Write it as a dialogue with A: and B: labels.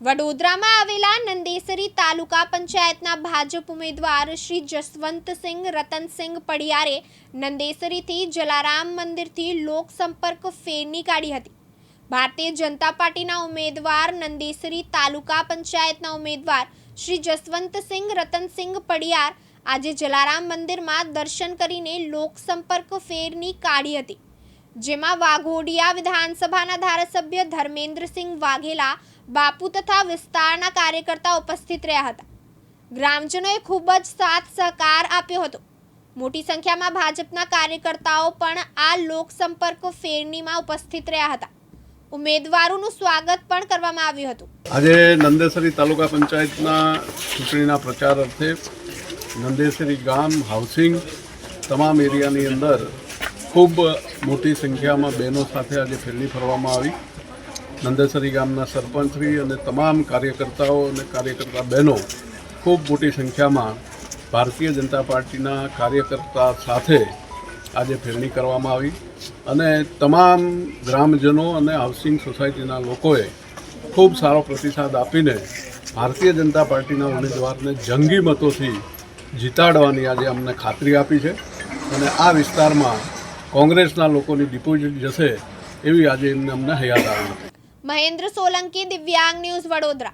A: વડોદરામાં આવેલા નંદેસરી તાલુકા પંચાયતના ભાજપ ઉમેદવાર શ્રી જસવંતસિંહ રતનસિંહ પડિયારે નંદેસરીથી જલારામ મંદિરથી લોકસંપર્ક ફેરની કાઢી હતી. ભારતીય જનતા પાર્ટીના ઉમેદવાર નંદેસરી તાલુકા પંચાયતના ઉમેદવાર શ્રી જસવંતસિંહ રતનસિંહ પડિયાર આજે જલારામ મંદિરમાં દર્શન કરીને લોકસંપર્ક ફેરની કાઢી હતી. જેમાં વાઘોડિયા વિધાનસભાના ધારાસભ્ય ધર્મેન્દ્રસિંહ વાઘેલા, બાપુ તથા વિસ્તારના કાર્યકર્તા ઉપસ્થિત રહ્યા હતા. ગ્રામજનોએ ખૂબ જ સાથ સહકાર આપ્યો હતો. મોટી સંખ્યામાં ભાજપના કાર્યકર્તાઓ પણ આ લોકસંપર્ક ફેરનીમાં ઉપસ્થિત રહ્યા હતા. ઉમેદવારોનું સ્વાગત પણ કરવામાં આવ્યું હતું.
B: આજે નંદેસરી તાલુકા પંચાયતના ચૂંટણીના પ્રચાર અર્થે નંદેસરી ગામ, હાઉસિંગ, તમામ એરિયાની અંદર ખૂબ મોટી સંખ્યામાં બહેનો સાથે આજે ફેરણી ફરવામાં આવી. નંદેસરી ગામના સરપંચશ્રી અને તમામ કાર્યકર્તાઓ અને કાર્યકર્તા બહેનો ખૂબ મોટી સંખ્યામાં ભારતીય જનતા પાર્ટીના કાર્યકર્તા સાથે આજે ફેરણી કરવામાં આવી અને તમામ ગ્રામજનો અને હાઉસિંગ સોસાયટીના લોકોએ ખૂબ સારો પ્રતિસાદ આપીને ભારતીય જનતા પાર્ટીના ઉમેદવારને જંગી મતોથી જીતાડવાની આજે અમને ખાતરી આપી છે. અને આ વિસ્તારમાં કોંગ્રેસના લોકોની ડિપોઝિટ જશે એવી આજે એમને અમને હયાત આવી
A: મહેન્દ્ર સોલંકી દિવ્યાંગ ન્યૂઝ વડોદરા.